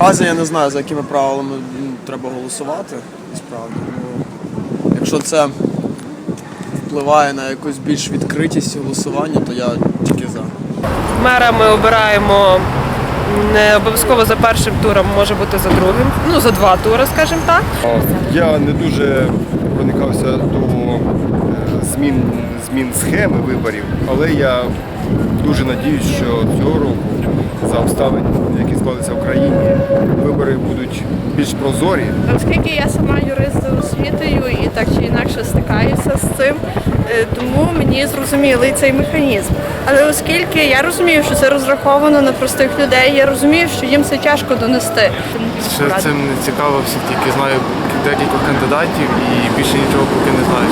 Наразі я не знаю, за якими правилами треба голосувати, насправді. Якщо це впливає на якусь більш відкритість голосування, то я тільки за. Мера ми обираємо не обов'язково за першим туром, може бути за другим. Ну, за два тури, скажімо так. Я не дуже проникався до е, змін, змін схеми виборів, але я дуже надіюсь, що цього року за обставин, які склалися вибори будуть більш прозорі. Оскільки я сама юрист за освітою і так чи інакше стикаюся з цим, е, тому мені зрозумілий цей механізм. Але оскільки я розумію, що це розраховано на простих людей, я розумію, що їм це тяжко донести. Ще цим не цікавився, тільки знаю декілька кандидатів і більше нічого поки не знаю,